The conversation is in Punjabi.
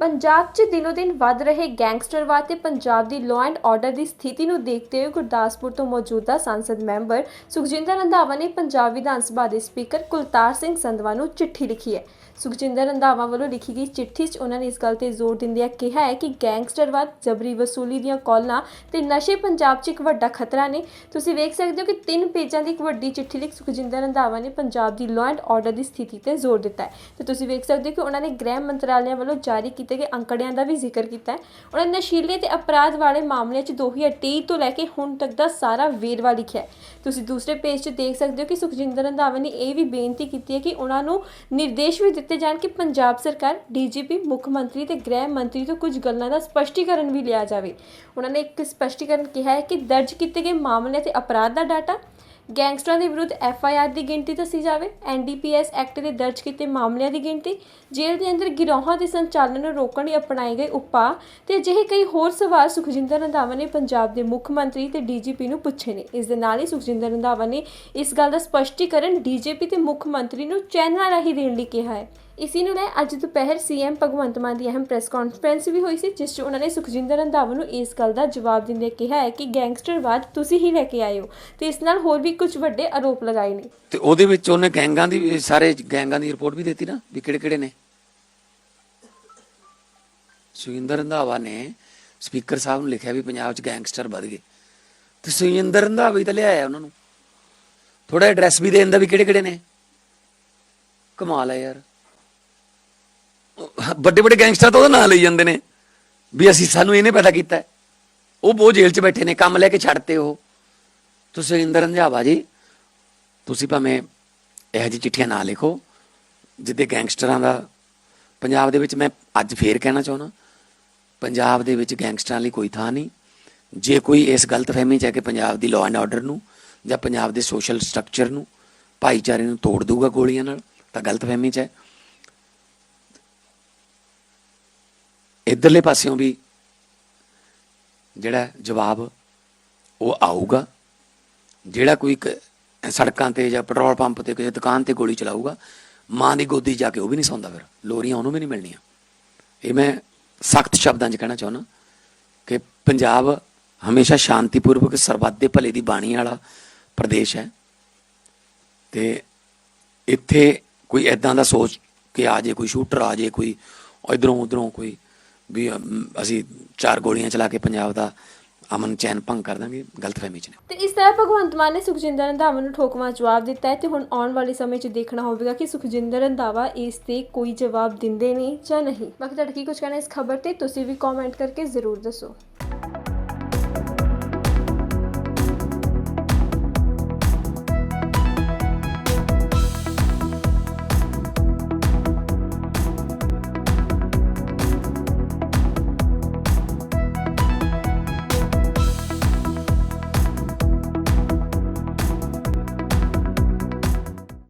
ਪੰਜਾਬ 'ਚ ਦਿਨੋ-ਦਿਨ ਵੱਧ ਰਹੇ ਗੈਂਗਸਟਰਵਾਦ ਤੇ ਪੰਜਾਬ ਦੀ ਲਾਅ ਐਂਡ ਆਰਡਰ ਦੀ ਸਥਿਤੀ ਨੂੰ ਦੇਖਦੇ ਹੋਏ ਗੁਰਦਾਸਪੁਰ ਤੋਂ ਮੌਜੂਦਾ ਸੰਸਦ ਮੈਂਬਰ ਸੁਖਜਿੰਦਰ ਰੰਧਾਵਾ ਨੇ ਪੰਜਾਬ ਵਿਧਾਨ ਸਭਾ ਦੇ ਸਪੀਕਰ ਕੁਲਤਾਰ ਸਿੰਘ ਸੰਧਵਾ ਨੂੰ ਚਿੱਠੀ ਲਿਖੀ ਹੈ। ਸੁਖਜਿੰਦਰ ਰੰਧਾਵਾ ਵੱਲੋਂ ਲਿਖੀ ਗਈ ਚਿੱਠੀ 'ਚ ਉਹਨਾਂ ਨੇ ਇਸ ਗੱਲ ਤੇ ਜ਼ੋਰ ਦਿੰਦਿਆਂ ਕਿਹਾ ਹੈ ਕਿ ਗੈਂਗਸਟਰਵਾਦ, ਜਬਰੀ ਵਸੂਲੀ ਦੀਆਂ ਕੌਲਾਂ ਤੇ ਨਸ਼ੇ ਪੰਜਾਬ 'ਚ ਇੱਕ ਵੱਡਾ ਖਤਰਾ ਨੇ। ਤੁਸੀਂ ਵੇਖ ਸਕਦੇ ਹੋ ਕਿ ਤਿੰਨ ਪੇਜਾਂ ਦੀ ਇੱਕ ਵੱਡੀ ਚਿੱਠੀ ਲਿਖ ਸੁਖਜਿੰਦਰ ਰੰਧਾਵਾ ਨੇ ਪੰਜਾਬ ਦੀ ਲਾਅ ਐਂਡ ਆਰਡਰ ਦੀ ਸਥਿਤੀ ਤੇ ਜ਼ੋਰ ਦਿੱਤਾ ਹੈ। ਤੇ ਤੁਸੀਂ ਵੇਖ ਸਕਦੇ ਹੋ ਕਿ ਉਹਨਾਂ ਨੇ ਗ੍ਰਹਿ ਮੰਤਰਾਲਿਆਂ ਵੱਲੋਂ ਜਾਰੀ ਕੀਤੀ ਗਏ ਅੰਕੜਿਆਂ ਦਾ ਵੀ ਜ਼ਿਕਰ ਕੀਤਾ ਹੈ। ਉਹਨਾਂ ਨੇ ਨਸ਼ੀਲੇ ਤੇ ਅਪਰਾਧ ਵਾਲੇ ਮਾਮਲਿਆਂ 'ਚ 2023 ਤੋਂ ਲੈ ਕੇ ਹੁਣ ਤੱਕ ਦਾ ਸਾਰਾ ਵੇਰਵਾ ਲਿਖਿਆ ਹੈ। ਤੁਸੀਂ ਦੂਸਰੇ ਪੇਜ 'ਚ ਦੇਖ ਸਕਦੇ ਹੋ ਕਿ ਸੁਖਜਿੰਦਰ ਰੰਧਾਵਾ ਨੇ ਇਹ ਵੀ ਬੇਨਤੀ ਕੀਤੀ ਹੈ ਕਿ ਉਹਨਾਂ ਨੂੰ ਨਿਰਦੇਸ਼ ਵੀ ਦਿੱਤੇ ਜਾਣ ਕਿ ਪੰਜਾਬ ਸਰਕਾਰ, ਡੀਜੀਪੀ, ਮੁੱਖ ਮੰਤਰੀ ਤੇ ਗ੍ਰਹਿ ਮੰਤਰੀ ਤੋਂ ਕੁਝ ਗੱਲਾਂ ਦਾ ਸਪਸ਼ਟੀਕਰਨ ਵੀ ਲਿਆ ਜਾਵੇ। ਉਹਨਾਂ ਨੇ ਇੱਕ ਸਪਸ਼ਟੀਕਰਨ ਕਿਹਾ ਹੈ ਕਿ ਦਰਜ ਕੀਤੇ ਗਏ ਮਾਮਲੇ ਤੇ ਅਪਰਾਧ ਦਾ ਡਾਟਾ ਗੈਂਗਸਟਰਾਂ ਦੇ ਵਿਰੁੱਧ ਐਫ ਆਈ ਆਰ ਦੀ ਗਿਣਤੀ ਦੱਸੀ ਜਾਵੇ, N D P S act ਦੇ ਦਰਜ ਕੀਤੇ ਮਾਮਲਿਆਂ ਦੀ ਗਿਣਤੀ, ਜੇਲ੍ਹ ਦੇ ਅੰਦਰ ਗਿਰੋਹਾਂ ਦੇ ਸੰਚਾਲਨ ਨੂੰ ਰੋਕਣ ਲਈ ਅਪਣਾਏ ਗਏ ਉਪਾਅ ਤੇ ਅਜਿਹੇ ਕਈ ਹੋਰ ਸਵਾਲ ਸੁਖਜਿੰਦਰ ਰੰਧਾਵਾ ਨੇ ਪੰਜਾਬ ਦੇ ਮੁੱਖ ਮੰਤਰੀ ਤੇ ਡੀਜੀਪੀ ਨੂੰ ਪੁੱਛੇ ਨੇ। ਇਸ ਦੇ ਨਾਲ ਹੀ ਸੁਖਜਿੰਦਰ ਰੰਧਾਵਾ ਨੇ ਇਸ ਗੱਲ ਦਾ ਸਪਸ਼ਟੀਕਰਨ ਡੀਜੀਪੀ ਤੇ ਮੁੱਖ ਮੰਤਰੀ ਨੂੰ ਚੈਨਲਾਂ ਰਾਹੀਂ ਦੇਣ ਲਈ ਕਿਹਾ ਹੈ। ਇਸੀ ਨੂੰ ਲੈ ਅੱਜ ਦੁਪਹਿਰ ਸੀਐਮ ਭਗਵੰਤ ਮਾਨ ਦੀ ਅਹਿਮ ਪ੍ਰੈਸ ਕਾਨਫਰੰਸ ਵੀ ਹੋਈ ਸੀ, ਜਿਸ 'ਚ ਉਹਨਾਂ ਨੇ ਸੁਖਜਿੰਦਰ ਰੰਧਾਵਾ ਨੂੰ ਇਸ ਗੱਲ ਦਾ ਜਵਾਬ ਦਿੰਦੇ ਕਿਹਾ ਹੈ ਕਿ ਗੈਂਗਸਟਰਵਾਦ ਤੁਸੀਂ ਹੀ ਲੈ ਕੇ ਆਏ ਹੋ ਤੇ ਇਸ ਨਾਲ ਹੋਰ ਵੀ ਕੁਝ ਵੱਡੇ ਆਰੋਪ ਲਗਾਏ ਨੇ। ਤੇ ਉਹਦੇ ਵਿੱਚ ਉਹਨੇ ਗੈਂਗਾਂ ਦੀ, ਸਾਰੇ ਗੈਂਗਾਂ ਦੀ ਰਿਪੋਰਟ ਵੀ ਦਿੱਤੀ ਨਾ, ਵੀ ਕਿਹੜੇ ਕਿਹੜੇ ਨੇ? ਸੁਖਿੰਦਰ ਰੰਧਾਵਾ ਨੇ ਸਪੀਕਰ ਸਾਹਿਬ ਨੂੰ ਲਿਖਿਆ ਵੀ ਪੰਜਾਬ 'ਚ ਗੈਂਗਸਟਰ ਵੱਧ ਗਏ। ਤੇ ਸੁਖਿੰਦਰ ਰੰਧਾਵਾ ਹੀ ਤਾਂ ਲਿਆਇਆ ਉਹਨਾਂ ਨੂੰ। ਥੋੜਾ ਐਡਰੈਸ ਵੀ ਦੇ ਦਿੰਦਾ ਵੀ ਕਿਹੜੇ ਕਿਹੜੇ ਨੇ? ਕਮਾਲ ਹੈ ਯਾਰ। ਵੱਡੇ ਵੱਡੇ ਗੈਂਗਸਟਰ ਤਾਂ ਉਹਦਾ ਨਾਂ ਲਈ ਜਾਂਦੇ ਨੇ। ਵੀ ਅਸੀਂ ਸਾਨੂੰ ਇਹਨੇ ਪੈਦਾ ਕੀਤਾ। ਉਹ ਬਹੁਤ ਜੇਲ੍ਹ 'ਚ ਬੈਠੇ ਨੇ, ਕੰਮ ਲੈ ਕੇ ਛੱਡਤੇ ਉਹ। ਤੁਸੀਂ ਇੰਦਰ ਰੰਝਾਵਾ ਜੀ, ਤੁਸੀਂ ਭਾਵੇਂ ਇਹੋ ਜਿਹੀ ਚਿੱਠੀਆਂ ਨਾ ਲਿਖੋ, ਜਿੱਦੇ ਗੈਂਗਸਟਰਾਂ ਦਾ, ਪੰਜਾਬ ਦੇ ਵਿੱਚ ਮੈਂ ਅੱਜ ਫੇਰ ਕਹਿਣਾ ਚਾਹੁੰਦਾ, ਪੰਜਾਬ ਦੇ ਵਿੱਚ ਗੈਂਗਸਟਰਾਂ ਲਈ ਕੋਈ ਥਾਂ ਨਹੀਂ। ਜੇ ਕੋਈ ਇਸ ਗਲਤਫਹਿਮੀ ਚ ਹੈ ਕਿ ਪੰਜਾਬ ਦੀ ਲਾਅ ਐਂਡ ਆਰਡਰ ਨੂੰ ਜਾਂ ਪੰਜਾਬ ਦੇ ਸੋਸ਼ਲ ਸਟਰਕਚਰ ਨੂੰ ਭਾਈਚਾਰੇ ਨੂੰ ਤੋੜ ਦੂਗਾ ਗੋਲੀਆਂ ਨਾਲ, ਤਾਂ ਗਲਤਫਹਿਮੀ ਚ ਹੈ। ਇਧਰਲੇ ਪਾਸਿਓਂ ਵੀ ਜਿਹੜਾ ਜਵਾਬ ਉਹ ਆਊਗਾ, ਜਿਹੜਾ ਕੋਈ ਕ- ਸੜਕਾਂ ਤੇ ਜਾਂ ਪੈਟਰੋਲ ਪੰਪ ਤੇ ਕਿਸੇ ਦੁਕਾਨ ਤੇ ਗੋਲੀ ਚਲਾਊਗਾ, ਮਾਂ ਦੀ ਗੋਦੀ ਜਾ ਕੇ ਉਹ ਵੀ ਨਹੀਂ ਸੌਂਦਾ ਫਿਰ, ਲੋਰੀਆਂ ਉਹਨੂੰ ਵੀ ਨਹੀਂ ਮਿਲਣੀਆਂ। ਇਹ ਮੈਂ ਸਖਤ ਸ਼ਬਦਾਂ 'ਚ ਕਹਿਣਾ ਚਾਹੁੰਦਾ ਕਿ ਪੰਜਾਬ ਹਮੇਸ਼ਾ ਸ਼ਾਂਤੀਪੂਰਵਕ, ਸਰਬੱਤ ਦੇ ਭਲੇ ਦੀ ਬਾਣੀ ਵਾਲਾ ਪ੍ਰਦੇਸ਼ ਹੈ। ਤੇ ਇੱਥੇ ਕੋਈ ਐਦਾਂ ਦਾ ਸੋਚ ਕੇ ਆ ਜੇ ਕੋਈ ਸ਼ੂਟਰ, ਆ ਜੇ ਕੋਈ ਇਧਰੋਂ ਉਧਰੋਂ ਕੋਈ ਵੀ ਅਸੀਂ ਚਾਰ ਗੋਲੀਆਂ ਚਲਾ ਕੇ ਪੰਜਾਬ ਦਾ ਅਮਨ ਚੈਨ ਭੰਗ ਕਰ ਦਾਂਗੇ, ਗਲਤਫਹਿਮੀ 'ਚ ਨੇ। ਤੇ ਇਸ ਤਰ੍ਹਾਂ ਭਗਵੰਤ ਮਾਨ ਨੇ ਸੁਖਜਿੰਦਰ ਰੰਧਾਵਾ ਨੂੰ ਠੋਕਵਾਂ ਜਵਾਬ ਦਿੱਤਾ ਹੈ ਤੇ ਹੁਣ ਆਉਣ ਵਾਲੇ ਸਮੇਂ 'ਚ ਦੇਖਣਾ ਹੋਵੇਗਾ ਕਿ ਸੁਖਜਿੰਦਰ ਰੰਧਾਵਾ ਇਸ ਤੇ ਕੋਈ ਜਵਾਬ ਦਿੰਦੇ ਨੇ ਜਾਂ ਨਹੀਂ। ਬਾਕੀ ਤੁਹਾਡਾ ਕੀ ਕੁਝ ਕਹਿਣਾ ਇਸ ਖਬਰ ਤੇ, ਤੁਸੀਂ ਵੀ ਕਮੈਂਟ ਕਰਕੇ ਜ਼ਰੂਰ ਦੱਸੋ।